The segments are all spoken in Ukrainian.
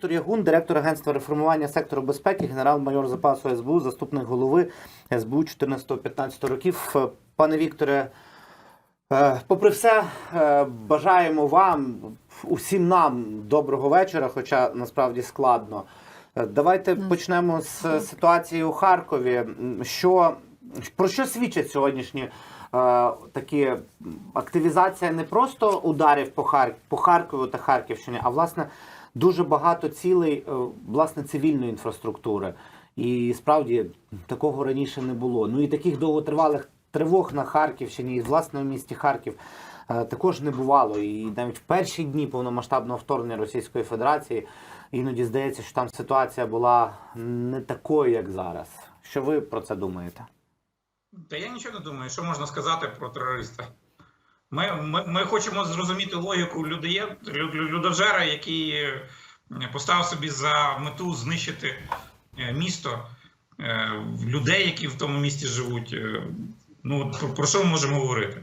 Віктор Ягун, директор агентства реформування сектору безпеки, генерал-майор запасу СБУ, заступник голови СБУ 14-15 років. Пане Вікторе, е, попри все, е, бажаємо вам, усім нам доброго вечора, хоча насправді складно. Е, Давайте почнемо з ситуації у Харкові. Що, про що свідчать сьогоднішні такі активізація не просто ударів по, Хар... по Харкову та Харківщині, а власне дуже багато цілей е, власне цивільної інфраструктури. І справді такого раніше не було. Ну і таких довготривалих тривог на Харківщині і власне в місті Харків е, також не бувало. І навіть в перші дні повномасштабного вторгнення Російської Федерації іноді здається, що там ситуація була не такою, як зараз. Що ви про це думаєте? Та я нічого не думаю, що можна сказати про терориста. Ми, ми, ми хочемо зрозуміти логіку людоє, лю- лю- людожера, який е, поставив собі за мету знищити е, місто, е, людей, які в тому місті живуть. Ну, про, про що ми можемо говорити?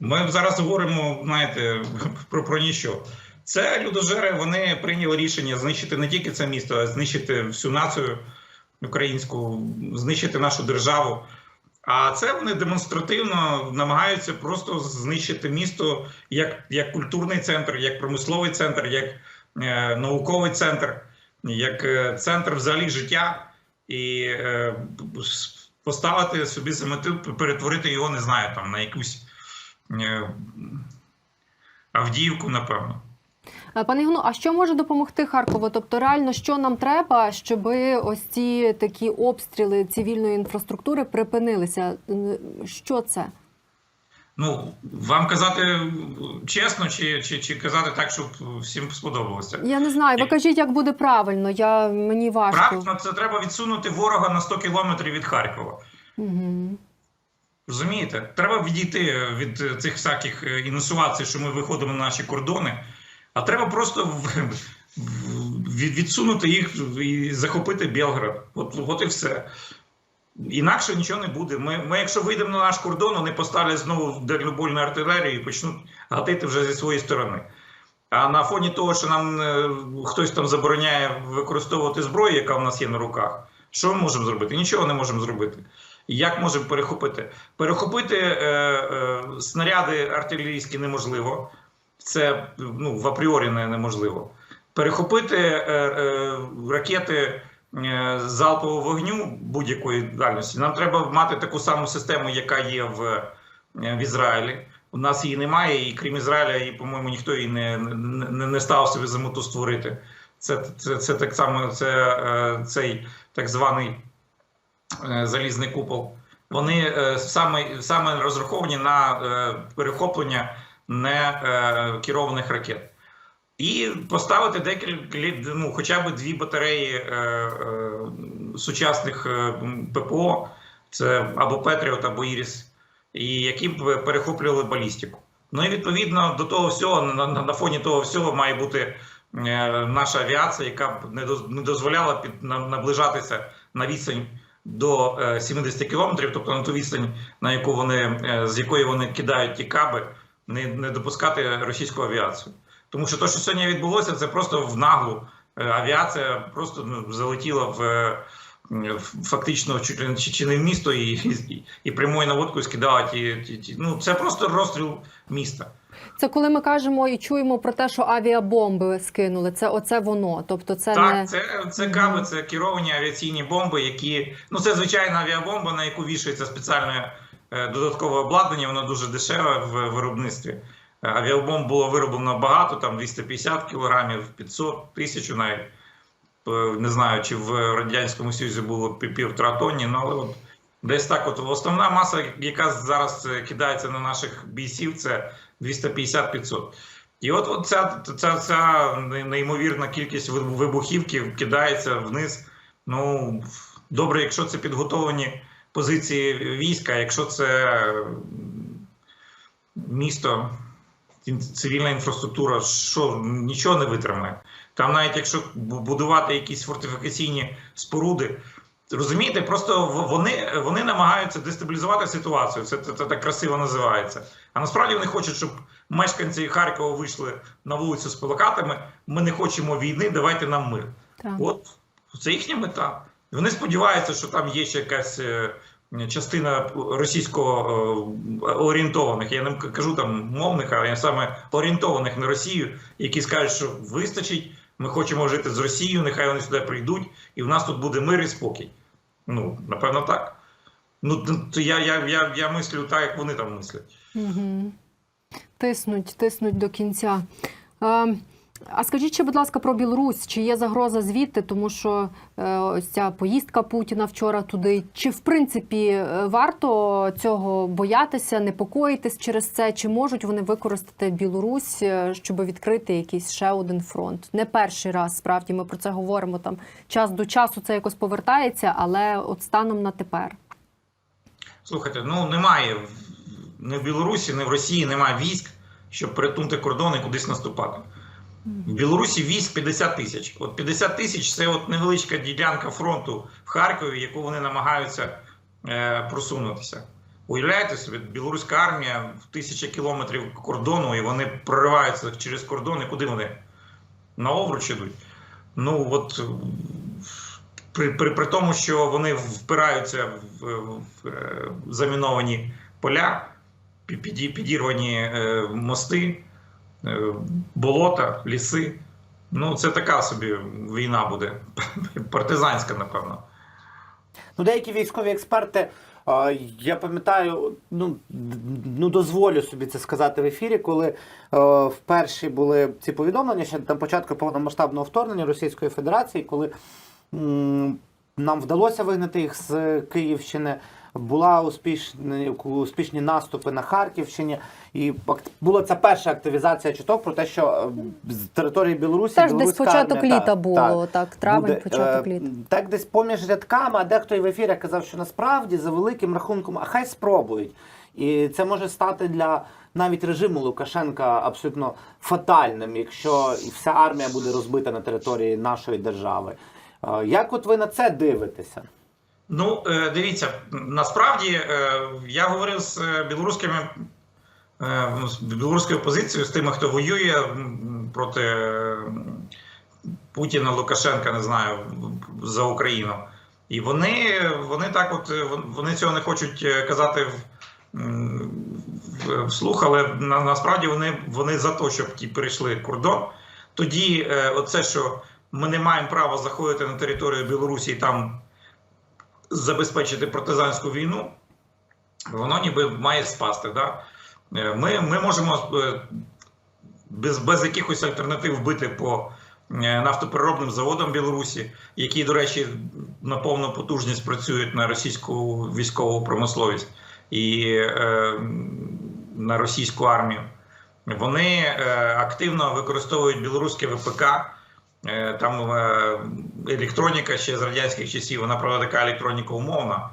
Ми зараз говоримо, знаєте, про, про ніщо. Це людожери, вони прийняли рішення знищити не тільки це місто, а знищити всю націю українську, знищити нашу державу. А це вони демонстративно намагаються просто знищити місто як, як культурний центр, як промисловий центр, як е, науковий центр, як е, центр взагалі життя, і е, поставити собі за мету перетворити його, не знаю, там на якусь е, Авдіївку, напевно. Е, Пане Ігну, а що може допомогти Харкову? Тобто, реально, що нам треба, щоб ось ці такі обстріли цивільної інфраструктури припинилися? Що це? Ну, вам казати чесно, чи, чи, чи казати так, щоб всім сподобалося? Я не знаю. Ви кажіть, як буде правильно. Я мені важко. Правильно, це треба відсунути ворога на 100 кілометрів від Харкова. Угу. Розумієте? Треба відійти від цих всяких е, що ми виходимо на наші кордони, а треба просто відсунути їх і захопити Білград. От, от і все. Інакше нічого не буде. Ми, ми, якщо вийдемо на наш кордон, вони поставлять знову дальнобольну артилерію і почнуть гатити вже зі своєї сторони. А на фоні того, що нам е, хтось там забороняє використовувати зброю, яка в нас є на руках, що ми можемо зробити? Нічого не можемо зробити. Як можемо перехопити? Перехопити е, е, снаряди артилерійські неможливо. Це ну, в апріорі не, неможливо. Перехопити е, е, ракети е, залпового вогню будь-якої дальності. Нам треба мати таку саму систему, яка є в, е, в Ізраїлі. У нас її немає, і крім Ізраїля, і, по-моєму, ніхто її не, не, не став собі за мету створити. Це, це, це так само це, е, цей так званий е, залізний купол. Вони е, саме, саме розраховані на е, перехоплення не е, керованих ракет. І поставити декілька ну, хоча б дві батареї е, е, сучасних е, ППО, це або Петріот, або Іріс, і які б перехоплювали балістику. Ну і відповідно до того всього, на, на, фоні того всього має бути е, наша авіація, яка б не, доз, не дозволяла під, на, наближатися на відстань до е, 70 кілометрів, тобто на ту відстань, на яку вони, е, з якої вони кидають ті каби, не, не допускати російську авіацію. Тому що те, що сьогодні відбулося, це просто в наглу Е, авіація просто ну, залетіла в, е, в- фактично чи, чи не в місто і, і, і прямою наводкою скидала ті, ті, ті. Ну це просто розстріл міста. Це коли ми кажемо і чуємо про те, що авіабомби скинули. Це оце воно. Тобто, це Так, не це, це каби, це керовані авіаційні бомби, які ну це звичайна авіабомба, на яку вішається спеціальне додаткове обладнання. Воно дуже дешеве в виробництві. Е, Авіабомб було вироблено багато, там 250 кілограмів, 500, тисячу навіть. Е, Не знаю, чи в радянському Союзі було півтора тонні, ну, але от десь так. От основна маса, яка зараз е, кидається на наших бійців, це 250-500. І от, от ця, ця, ця неймовірна кількість ви- вибухівки кидається вниз. Ну, добре, якщо це підготовлені позиції війська, якщо це місто, цивільна інфраструктура, що нічого не витримає. Там навіть якщо будувати якісь фортифікаційні споруди, Розумієте, просто вони, вони намагаються дестабілізувати ситуацію. Це, це, це так красиво називається. А насправді вони хочуть, щоб мешканці Харкова вийшли на вулицю з плакатами. Ми не хочемо війни, давайте нам мир. Так. От це їхня мета. Вони сподіваються, що там є ще якась е, частина російсько е, орієнтованих. Я не кажу там мовних, а саме орієнтованих на Росію, які скажуть, що вистачить. Ми хочемо жити з Росією, нехай вони сюди прийдуть, і в нас тут буде мир і спокій. Ну, напевно, так. Ну, то я, я, я, я мислю так, як вони там мислять. Угу. Тиснуть, тиснуть до кінця. Е, а скажіть ще, будь ласка, про Білорусь. Чи є загроза звідти? Тому що е, ось ця поїздка Путіна вчора туди. Чи в принципі е, варто цього боятися, непокоїтись через це? Чи можуть вони використати Білорусь, е, щоб відкрити якийсь ще один фронт? Не перший раз справді ми про це говоримо. Там час до часу це якось повертається, але от станом на тепер. Слухайте, ну немає ні в Білорусі, ні в Росії немає військ, щоб перетнути кордони кудись наступати. В Білорусі військ 50 тисяч. От 50 тисяч це от невеличка ділянка фронту в Харкові, яку вони намагаються е, просунутися. Уявляєте собі, білоруська армія в тисячі кілометрів кордону, і вони прориваються через кордон, і куди вони? На Овруч ідуть. Ну от при, при, при тому, що вони впираються в, в, е, заміновані поля, пі- підірвані е, мости, болота, ліси. Ну, це така собі війна буде. Партизанська, напевно. Ну, деякі військові експерти, е, я пам'ятаю, ну, ну дозволю собі це сказати в ефірі, коли е, вперше були ці повідомлення ще на початку повномасштабного вторгнення Російської Федерації, коли м, нам вдалося вигнати їх з Київщини. Була успішні, успішні наступи на Харківщині, і була ця перша активізація чуток про те, що е, з території Білорусі Теж десь початок армія, літа так, було, так, так, травень, буде, початок е, літа. Так десь поміж рядками, а дехто і в ефірі казав, що насправді за великим рахунком, а хай спробують. І це може стати для навіть режиму Лукашенка абсолютно фатальним, якщо вся армія буде розбита на території нашої держави. Е, Як от ви на це дивитеся? Ну, е, дивіться, насправді е, я говорив з е, білоруськими з білоруською опозицією, з тими, хто воює проти Путіна, Лукашенка, не знаю, за Україну. І вони, вони так, от вони цього не хочуть казати вслух, але на, насправді вони, вони за те, щоб ті перейшли кордон. Тоді, оце, що ми не маємо права заходити на територію Білорусі і там забезпечити партизанську війну, воно ніби має спасти. Да? Е, Ми, ми можемо е, без, без якихось альтернатив вбити по е, нафтопереробним заводам Білорусі, які, до речі, на повну потужність працюють на російську військову промисловість і е, на російську армію. Вони активно використовують білоруське ВПК. Е, Там е, електроніка ще з радянських часів, вона правда така електроніка умовна,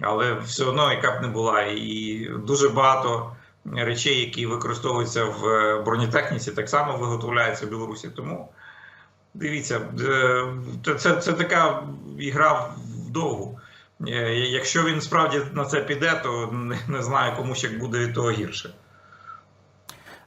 але все одно яка б не була. І дуже багато речей, які використовуються в е, бронетехніці, так само виготовляються в Білорусі. Тому дивіться, це, це, така ігра вдовгу. Якщо він справді на це піде, то не, не знаю, кому ще буде від того гірше.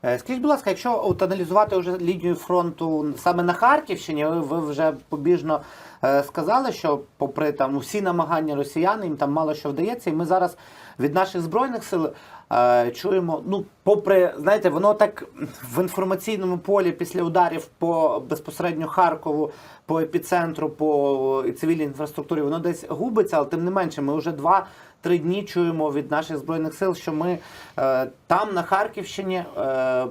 Е, Скажіть, будь ласка, якщо от аналізувати вже лінію фронту саме на Харківщині, ви, вже побіжно е, сказали, що попри там усі намагання росіян, їм там мало що вдається, і ми зараз від наших збройних сил е, чуємо, ну, попри, знаєте, воно так в інформаційному полі після ударів по безпосередньо Харкову, по епіцентру, по цивільній інфраструктурі, воно десь губиться, але тим не менше, ми вже два. Три дні чуємо від наших збройних сил, що ми е, там на Харківщині е,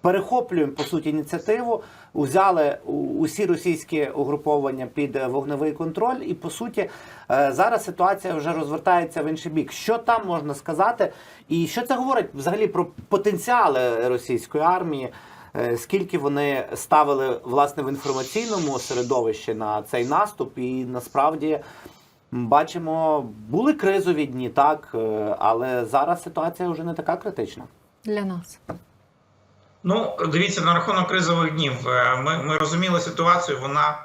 перехоплюємо по суті ініціативу, узяли усі російські угруповання під вогневий контроль, і по суті е, зараз ситуація вже розвертається в інший бік. Що там можна сказати, і що це говорить взагалі про потенціали російської армії? Е, Скільки вони ставили власне в інформаційному середовищі на цей наступ, і насправді бачимо, були кризові дні, так, е, але зараз ситуація вже не така критична. Для нас. Ну, дивіться, на рахунок кризових днів. Е, Ми, ми розуміли ситуацію, вона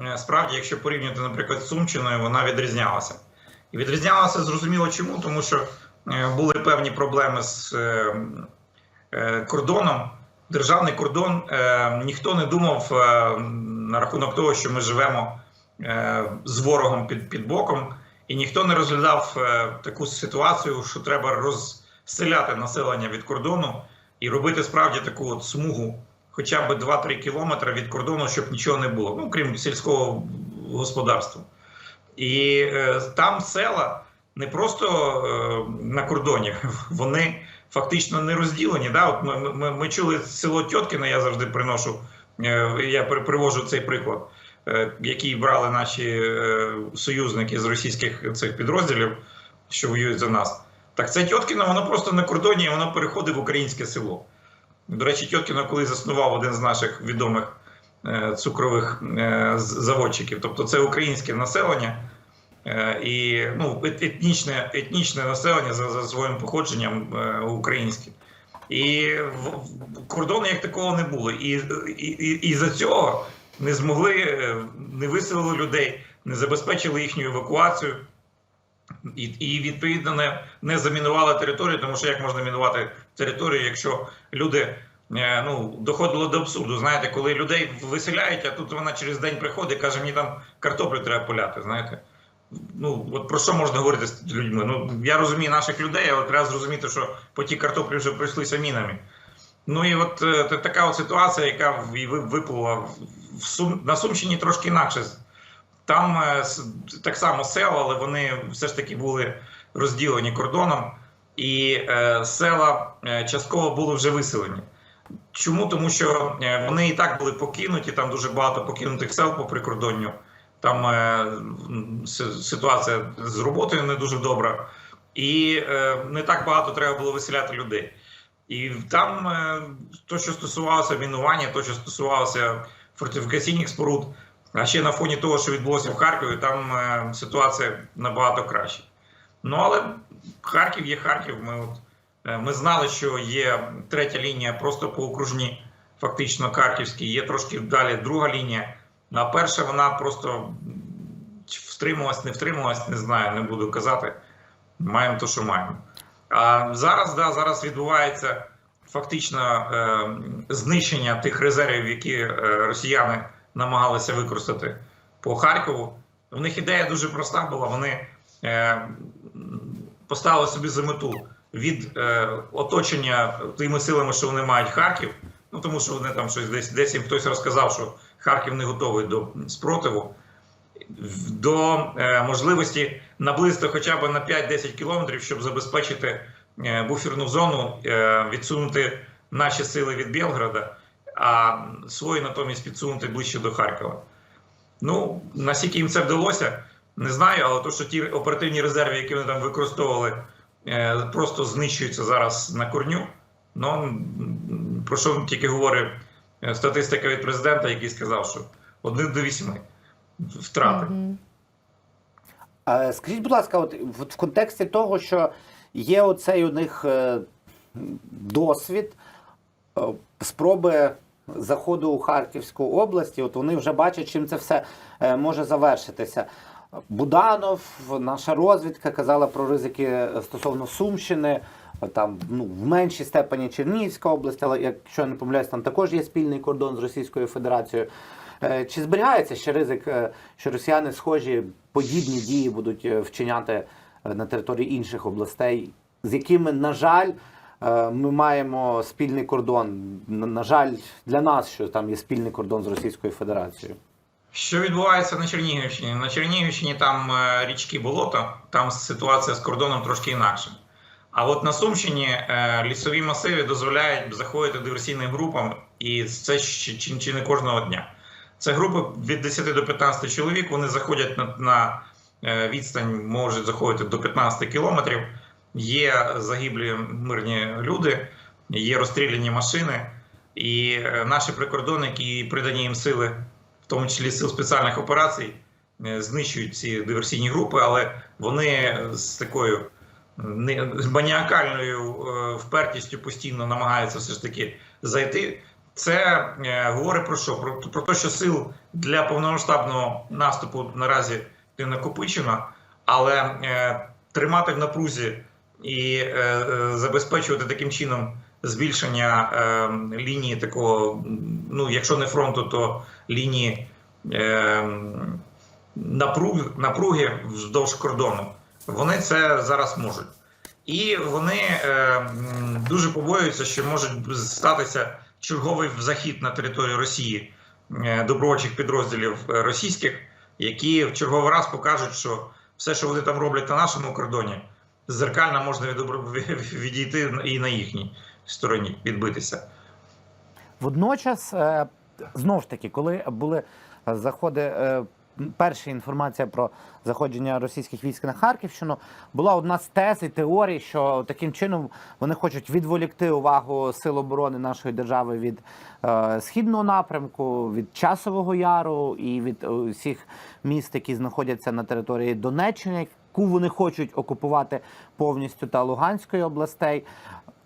е, справді, якщо порівнювати, наприклад, з Сумщиною, вона відрізнялася. І відрізнялася зрозуміло чому, тому що е, були певні проблеми з кордоном. Державний кордон ніхто не думав на рахунок того, що ми живемо з ворогом під, під боком, і ніхто не розглядав таку ситуацію, що треба розселяти населення від кордону і робити справді таку от смугу, хоча б 2-3 кілометри від кордону, щоб нічого не було, ну крім сільського господарства. І е, там села не просто е, на кордоні, вони фактично не розділені. Да? От ми, ми, ми чули село Тьоткіне, я завжди приношу, е, я привожу цей приклад, е, який брали наші е, союзники з російських цих підрозділів, що воюють за нас. Так це Тьоткіно, воно просто на кордоні, і воно переходить в українське село. До речі, Тьоткіно коли заснував один з наших відомих е, цукрових е, заводчиків. Тобто це українське населення е, і ну, етнічне, етнічне населення за, за своїм походженням українське. І кордону як такого не було. І, і, і, за цього не змогли, не виселили людей, не забезпечили їхню евакуацію. І, і відповідно не, не замінували територію, тому що як можна мінувати територію, якщо люди е, ну, доходило до абсурду. Знаєте, коли людей виселяють, а тут вона через день приходить і каже, мені там картоплю треба поляти. Знаєте, ну от про що можна говорити з людьми? Ну я розумію наших людей, але треба зрозуміти, що по тій картоплі вже пройшлися мінами. Ну і от е, така от ситуація, яка виплила в Сум, на Сумщині трошки інакше. Там е, так само села, але вони все ж таки були розділені кордоном, і е, села е, частково були вже виселені. Чому? Тому що вони і так були покинуті, там дуже багато покинутих сел по прикордонню. Там ситуація з роботою не дуже добра, і не так багато треба було виселяти людей. І там то, що стосувалося мінування, то, що стосувалося фортифікаційних споруд, а ще на фоні того, що відбулося в Харкові, там е, ситуація набагато краща. Ну але Харків є Харків. Ми, от, е, ми знали, що є третя лінія просто по окружні, фактично Харківській, є трошки далі друга лінія. А перша вона просто втрималась, не втрималась, не знаю, не буду казати. Маємо то, що маємо. А зараз, да, зараз відбувається фактично е, знищення тих резервів, які е, росіяни намагалися використати по Харкову. В них ідея дуже проста була. Вони е, поставили собі за мету від е, оточення тими силами, що вони мають Харків. Ну тому що вони там щось десь десь їм хтось розказав, що Харків не готовий до спротиву. До е, можливості наблизити хоча б на 5-10 кілометрів, щоб забезпечити е, буферну зону, е, відсунути наші сили від Білграда, а свої натомість підсунути ближче до Харкова. Ну, наскільки їм це вдалося, не знаю, але то, що ті оперативні резерви, які вони там використовували, е, просто знищуються зараз на корню. Ну, про що тільки говорить е, статистика від президента, який сказав, що 1 до 8 втрати. Мгм. Е, Скажіть, будь ласка, от в- в контексті того, що є оцей у них е, досвід спроби заходу у Харківську область, от вони вже бачать, чим це все е, може завершитися. Буданов, наша розвідка казала про ризики стосовно Сумщини, там ну, в меншій степені Чернігівська область, але якщо я не помиляюсь, там також є спільний кордон з Російською Федерацією. Е, Чи зберігається ще ризик, е, що росіяни схожі подібні дії будуть е, вчиняти е, на території інших областей, з якими, на жаль, е, ми маємо спільний кордон. На жаль, для нас, що там є спільний кордон з Російською Федерацією. Що відбувається на Чернігівщині? На Чернігівщині там е, річки болото, там ситуація з кордоном трошки інакша. А от на Сумщині е, лісові масиви дозволяють заходити диверсійним групам, і це чи, не кожного дня. Це групи від 10 до 15 чоловік. Вони заходять на, на е, відстань, можуть заходити до 15 кілометрів. Є загиблі мирні люди, є розстріляні машини, і е, наші прикордонники і придані їм сили в тому числі сил спеціальних операцій, е, знищують ці диверсійні групи, але вони з такою маніакальною е, впертістю постійно намагаються все ж таки зайти це говорить про що? Про, про те, що сил для повномасштабного наступу наразі не накопичено, але тримати в напрузі і е, е, забезпечувати таким чином збільшення е, лінії такого, ну якщо не фронту, то лінії е, напруг, напруги вздовж кордону. Вони це зараз можуть. І вони е, дуже побоюються, що може статися черговий захід на територію Росії е, добровольчих підрозділів е, російських, які в черговий раз покажуть, що все, що вони там роблять на нашому кордоні, зеркально можна відійти і на їхній стороні, відбитися. Водночас, е, знову ж таки, коли були е, заходи, е, перша інформація про заходження російських військ на Харківщину, була одна з тез і теорій, що таким чином вони хочуть відволікти увагу сил оборони нашої держави від східного напрямку, від часового яру і від усіх міст, які знаходяться на території Донеччини, яку вони хочуть окупувати повністю та Луганської областей.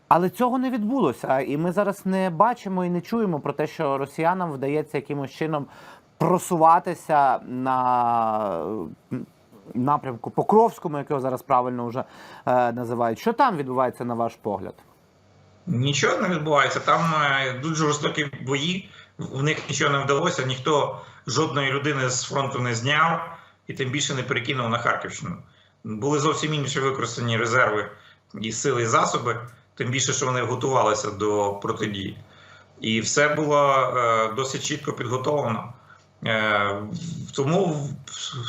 Але цього не відбулося. І ми зараз не бачимо і не чуємо про те, що росіянам вдається якимось чином просуватися на напрямку Покровському, якого зараз правильно вже е, називають. Що там відбувається на ваш погляд? Нічого не відбувається. Там е, дуже жорстокі бої. В них нічого не вдалося. Ніхто жодної людини з фронту не зняв і тим більше не перекинув на Харківщину. Були зовсім інші використані резерви і сили, і засоби, тим більше, що вони готувалися до протидії. І все було е, досить чітко підготовлено. Е, тому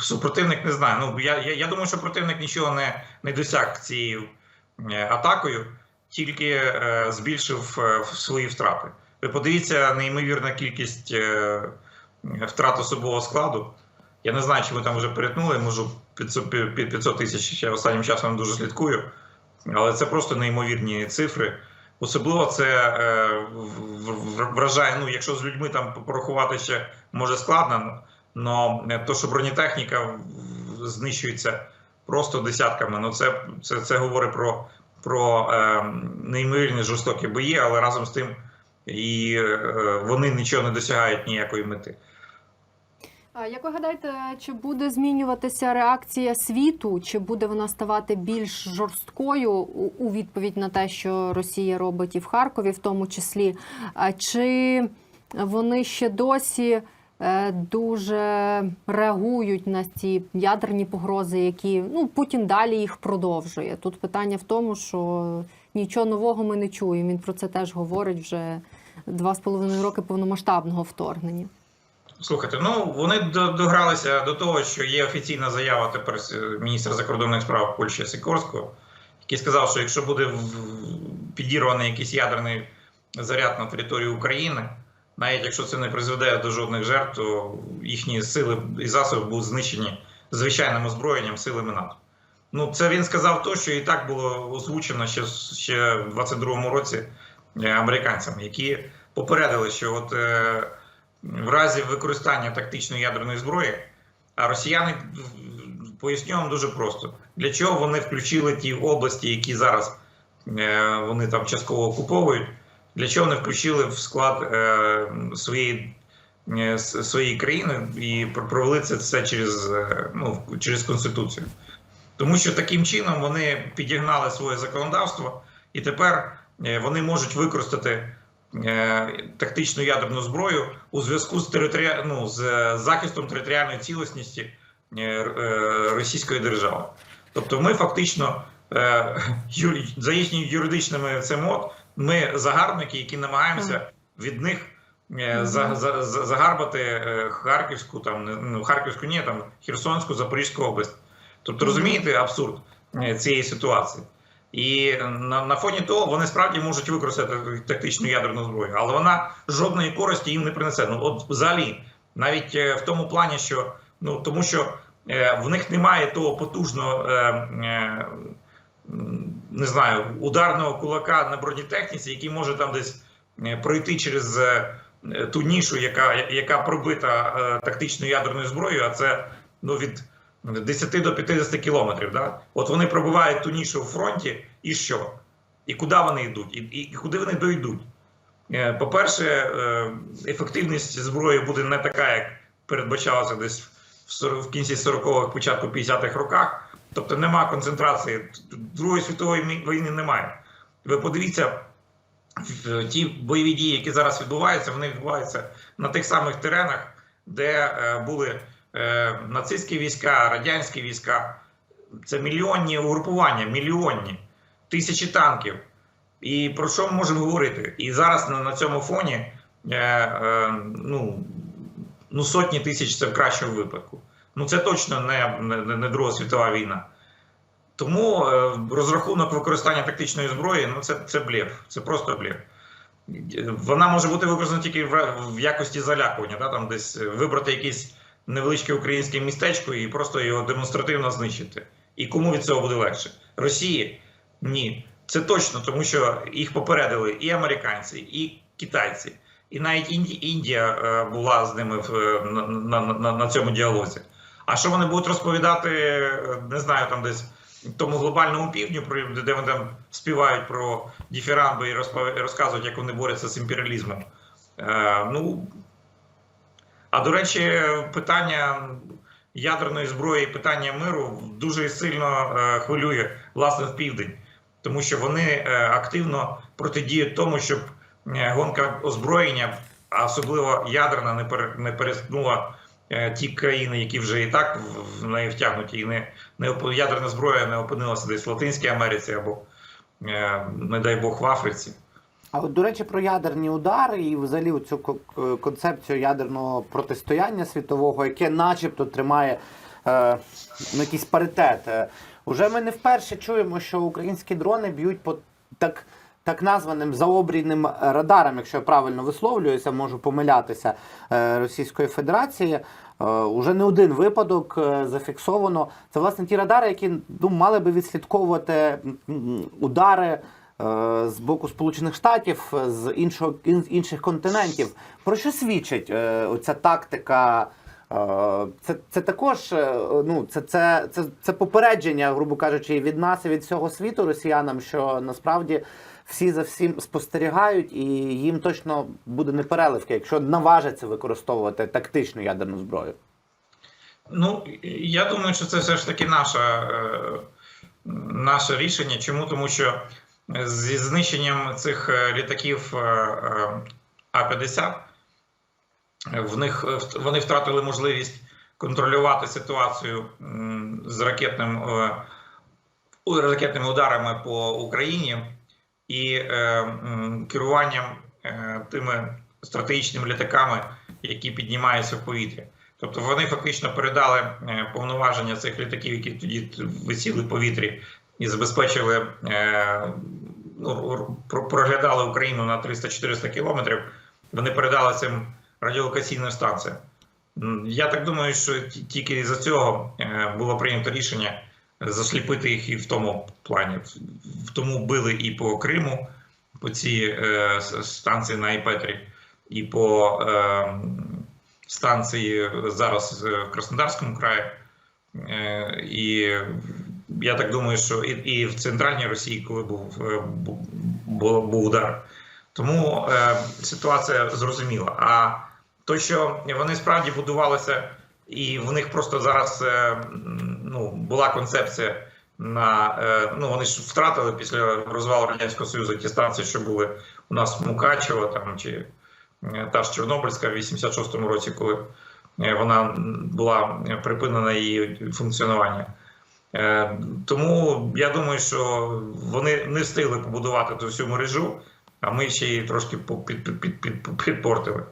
супротивник не знає. Ну я, я, я думаю, що противник нічого не, не досяг цією е, атакою, тільки збільшив свої втрати. Ви подивіться, неймовірна кількість втрат особового складу. Я не знаю, чи ми там вже перетнули, можу під 500 тисяч. Я останнім часом дуже слідкую, але це просто неймовірні цифри. Особливо це е, вражає. Ну, якщо з людьми там порахувати ще може складно, але то, що бронетехніка знищується просто десятками, ну це, це, це говорить про, про е, неймовірні жорстокі бої, але разом з тим і е, вони нічого не досягають ніякої мети. Як ви гадаєте, чи буде змінюватися реакція світу, чи буде вона ставати більш жорсткою у відповідь на те, що Росія робить і в Харкові, в тому числі? Чи вони ще досі е, дуже реагують на ці ядерні погрози, які ну Путін далі їх продовжує? Тут питання в тому, що нічого нового ми не чуємо. Він про це теж говорить вже два з половиною роки повномасштабного вторгнення. Слухайте, ну вони до- догралися до того, що є офіційна заява тепер е, міністра закордонних справ Польщі Сікорського, який сказав, що якщо буде підірваний якийсь ядерний заряд на територію України, навіть якщо це не призведе до жодних жертв, то їхні сили і засоби будуть знищені звичайним озброєнням силами НАТО. Ну, це він сказав то, що і так було озвучено ще, ще в 22-му році е, американцями, які попередили, що от. В разі використання тактичної ядерної зброї, а росіяни поясню вам дуже просто, для чого вони включили ті області, які зараз е, вони там частково окуповують, для чого вони включили в склад е, своєї, е, своєї країни і пр- провели це все через, ну, через Конституцію. Тому що таким чином вони підігнали своє законодавство, і тепер вони можуть використати тактичну ядерну зброю у зв'язку з територі... ну, з е, захистом територіальної цілісності е, е, Російської держави. Тобто, ми фактично е, за їхніми юридичними цим от, ми загарбники, які намагаємося від них е, за, за, за, загарбати е, Харківську, там ну Харківську, ні, там Херсонську, Запорізьку область. Тобто, розумієте абсурд е, цієї ситуації. І на, на фоні того вони справді можуть використати тактичну ядерну зброю, але вона жодної користі їм не принесе. Ну от взагалі, навіть е, в тому плані, що ну тому що е, в них немає того потужного е, е, не знаю ударного кулака на бронетехніці, який може там десь е, пройти через е, ту нішу, яка, яка пробита е, тактичною ядерною зброєю, а це ну від 10 до 50 кілометрів. Да? От вони пробивають ту нішу у фронті, і що? І куди вони йдуть? І, і, і куди вони дойдуть? Е, По-перше, е, ефективність зброї буде не така, як передбачалося десь в кінці 40-х, початку 50-х роках. Тобто нема концентрації. Другої світової війни немає. Ви подивіться, ті бойові дії, які зараз відбуваються, вони відбуваються на тих самих теренах, де е, були нацистські війська, радянські війська. Це мільйонні угрупування, мільйонні, тисячі танків. І про що ми можемо говорити? І зараз на, цьому фоні е, е, ну, ну, сотні тисяч це в кращому випадку. Ну це точно не, не, не Друга світова війна. Тому е, розрахунок використання тактичної зброї ну це, це блеф, це просто блеф. Вона може бути використана тільки в, якості залякування, да, там десь вибрати якесь невеличке українське містечко і просто його демонстративно знищити. І кому від цього буде легше? Росії? Ні. Це точно, тому що їх попередили і американці, і китайці, і навіть Інді, Індія е, була з ними е, на, на, на, на цьому діалозі. А що вони будуть розповідати, е, не знаю, там десь в тому глобальному півдню, про де вони там співають про діфірамби і розказують, як вони борються з імперіалізмом. Ну, а до речі, питання ядерної зброї, питання миру дуже сильно е, хвилює власне в південь, тому що вони е, активно протидіють тому, щоб е, гонка озброєння, а особливо ядерна, не не переснула ті країни, які вже і так в, неї втягнуті, і не, не ядерна зброя не опинилася десь в Латинській Америці або, не дай Бог, в Африці. А от, до речі, про ядерні удари і взагалі цю ко- концепцію ядерного протистояння світового, яке начебто тримає е, ну, якийсь паритет. Е, Уже ми не вперше чуємо, що українські дрони б'ють по так, так названим заобрійним радарам, якщо я правильно висловлююся, можу помилятися е, Російської Федерації. Е, Уже не один випадок е, зафіксовано. Це власне ті радари, які ну, мали би відслідковувати удари е, з боку Сполучених Штатів, е, з іншого ін- інших континентів. Про що свідчить е, оця тактика? Е, Це, це також е, ну, це, це, це, це попередження, грубо кажучи, від нас, і від всього світу росіянам, що насправді всі за всім спостерігають, і їм точно буде непереливки, якщо наважаться використовувати тактичну ядерну зброю. Ну, я думаю, що це все ж таки наше, е, наше рішення. Чому? Тому що зі знищенням цих е, літаків е, е, А-50 в них вони втратили можливість контролювати ситуацію з ракетним, ракетними ударами по Україні і керуванням тими стратегічними літаками, які піднімаються в повітря. Тобто вони фактично передали повноваження цих літаків, які тоді висіли в повітрі, і забезпечили проглядали Україну на 300-400 кілометрів. Вони передали цим радіолокаційним станціям. Я так думаю, що тільки за цього е, було прийнято рішення засліпити їх і в тому плані. В- тому били і по Криму, по цій е, станції на Іпетрі, і по е, станції зараз в Краснодарському краї. І я так думаю, що і, і в центральній Росії, коли був, е, бу- бу- був удар. Тому е, ситуація зрозуміла. А то, що вони справді будувалися, і в них просто зараз е, ну, була концепція на е, ну вони ж втратили після розвалу радянського союзу ті станції, що були у нас в Мукачево там чи е, та ж Чорнобильська в 86-му році, коли е, вона була припинена її функціонування. Е, Тому я думаю, що вони не встигли побудувати ту всю мережу, а ми ще її трошки по- під, під, під, під, підпортили.